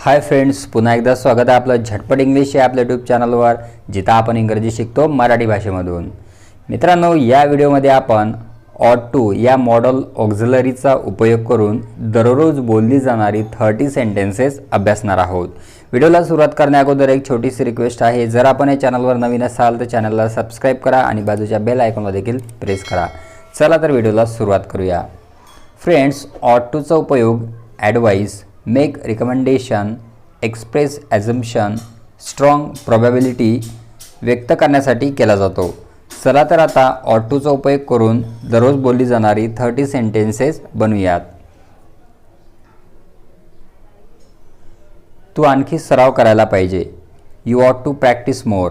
Hi friends पुन्हा एकदा स्वागत आहे आपलं झटपट इंग्लिश या आपल्या यूट्यूब चॅनलवर जिथं आपण इंग्रजी शिकतो मराठी भाषेमधून. मित्रांनो या व्हिडिओमध्ये आपण ऑट टू या मॉडल ऑक्झलरीचा उपयोग करून दररोज बोलली जाणारी थर्टी सेंटेन्सेस अभ्यासणार आहोत. व्हिडिओला सुरुवात करण्याअगोदर एक छोटीशी रिक्वेस्ट आहे जर आपण या चॅनलवर नवीन असाल तर चॅनलला सबस्क्राईब करा आणि बाजूच्या बेल आयकॉनला देखील प्रेस करा. चला तर व्हिडिओला सुरुवात करूया. फ्रेंड्स ऑटोचा उपयोग advice make recommendation express assumption strong probability व्यक्त करण्यासाठी केला जातो. चला तर आता ऑटोचा उपयोग करून दररोज बोलली जाणारी थर्टी सेंटेन्सेस बनवूयात. तू आणखी सराव करायला पाहिजे. You ought to practice more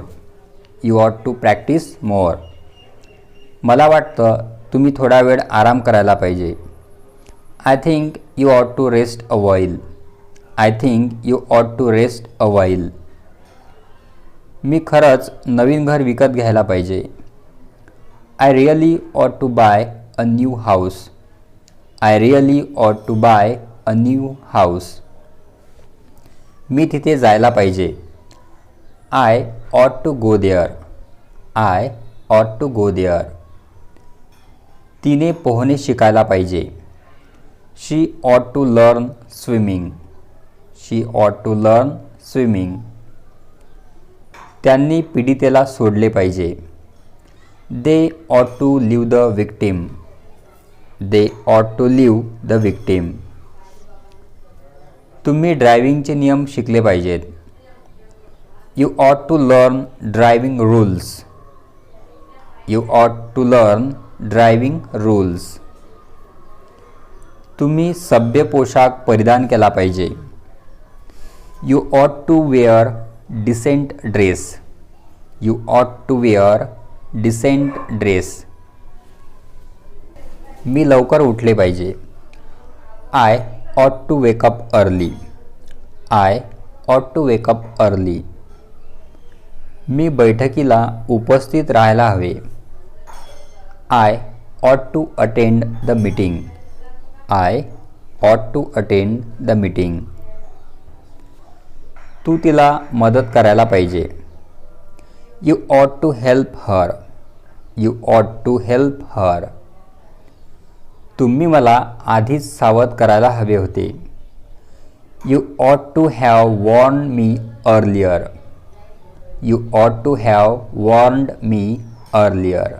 you ought to practice more मला वाटतं तुम्ही थोडा वेळ आराम करायला पाहिजे. I think you ought to rest a while I think you ought to rest a while मी खरंच नवीन घर विकत घ्यायला पाहिजे. I really ought to buy a new house I really ought to buy a new house मी तिथे जायला पाहिजे. I ought to go there I ought to go there तिने पोहणे शिकायला पाहिजे. She ought to learn swimming she ought to learn swimming त्यांनी पीडितेला सोडले पाहिजे. They ought to leave the victim they ought to leave the victim तुम्ही ड्रायव्हिंगचे नियम शिकले पाहिजेत. You ought to learn driving rules you ought to learn driving rules तुम्ही सभ्य पोशाख परिधान केला पाहिजे. You ought to wear decent dress you ought to wear decent dress मी लवकर उठले पाहिजे. I ought to wake up early I ought to wake up early मी बैठकीला उपस्थित राहायला हवे. I ought to attend the meeting I ought to attend the meeting तू तिला मदत करायला पाहिजे. You ought to help her you ought to help her तुम्ही मला आधीच सावध करायला हवे होते. You ought to have warn me earlier you ought to have warned me earlier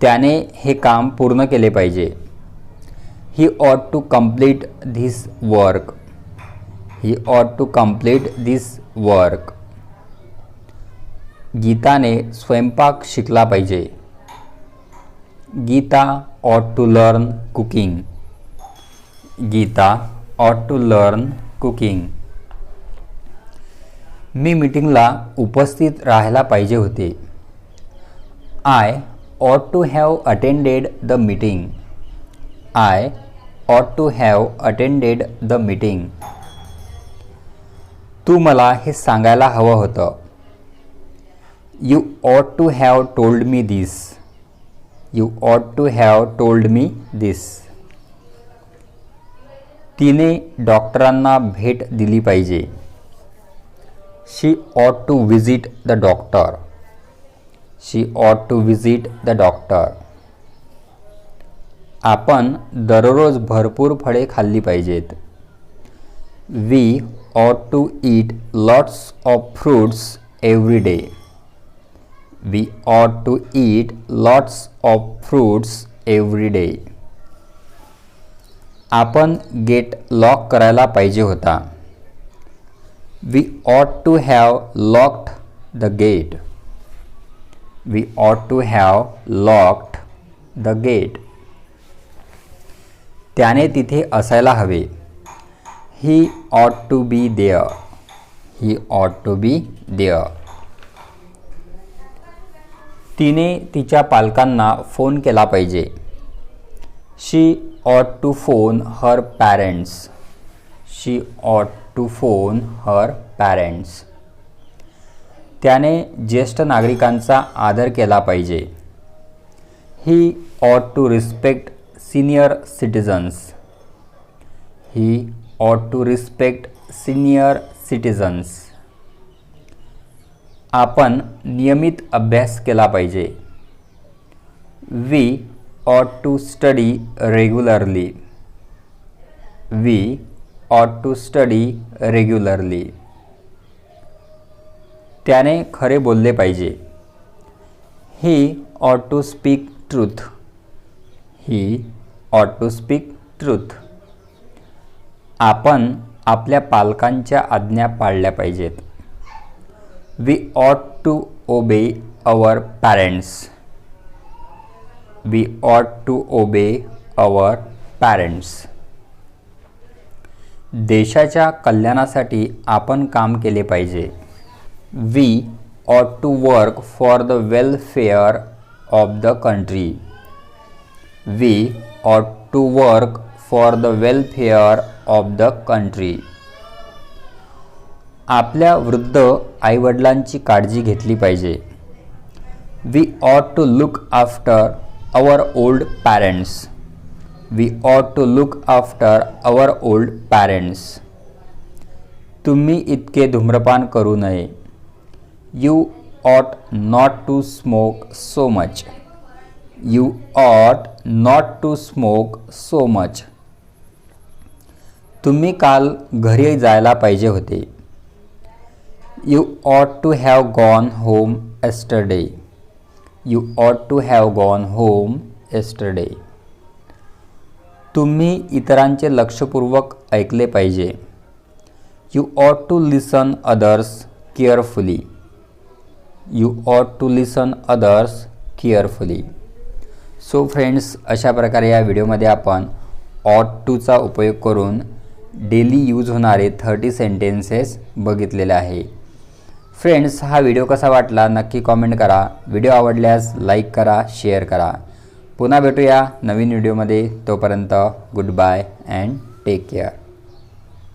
त्याने हे काम पूर्ण केले पाहिजे. He ought to complete this work he ought to complete this work गीताने स्वयंपाक शिकला पाहिजे. Geeta ought to learn cooking Geeta ought to learn cooking मी मीटिंगला उपस्थित राहायला पाहिजे होते. I ought to have attended the meeting I ought to have attended the meeting तू मला हे सांगायला हवं होतं. You ought to have told me this you ought to have told me this तिने डॉक्टरांना भेट दिली पाहिजे. She ought to visit the doctor she ought to visit the doctor आपण दररोज भरपूर फळे खाल्ली पाहिजेत. We ought to eat lots of fruits every day we ought to eat lots of fruits every day आपण गेट लॉक करायला पाहिजे होता. We ought to have locked the gate we ought to have locked the gate त्याने तिथे असायला हवे. ही ought to be देय ही ought to be देय तिने तिच्या पालकांना फोन केला पाहिजे. She ought to phone her parents she ought to phone her parents त्याने ज्येष्ठ नागरिकांचा आदर केला पाहिजे. He ought to respect senior citizens he ought to respect senior citizens आपण नियमित अभ्यास केला पाहिजे. We ought to study regularly we ought to study regularly त्याने खरे बोलले पाहिजे. He ought to speak truth he ought to speak truth आपण आपल्या पालकांच्या आज्ञा पाळल्या पाहिजेत. We ought to obey our parents we ought to obey our parents देशाच्या कल्याणासाठी आपण काम केले पाहिजे. We ought to work for the welfare of the country we ought to work for the welfare of the country आपल्या वृद्ध आईवडिलांची काळजी घेतली पाहिजे. We ought to look after our old parents we ought to look after our old parents तुम्ही इतके धूम्रपान करू नये. You ought not to smoke so much you ought not to smoke so much तुम्ही काल घरी जायला पाहिजे होते. You ought to have gone home yesterday you ought to have gone home yesterday तुम्ही इतरांचे लक्षपूर्वक ऐकले पाहिजे. You ought to listen others carefully you ought to listen others carefully so friends अशा प्रकारे या व्हिडिओमध्ये आपण ऑट टूचा उपयोग करून डेली यूज होणारे थर्टी सेंटेन्सेस बघितलेले आहे. फ्रेंड्स हा व्हिडिओ कसा वाटला नक्की कॉमेंट करा. व्हिडिओ आवडल्यास लाईक करा शेअर करा. पुन्हा भेटूया नवीन व्हिडिओमध्ये. तोपर्यंत goodbye and take care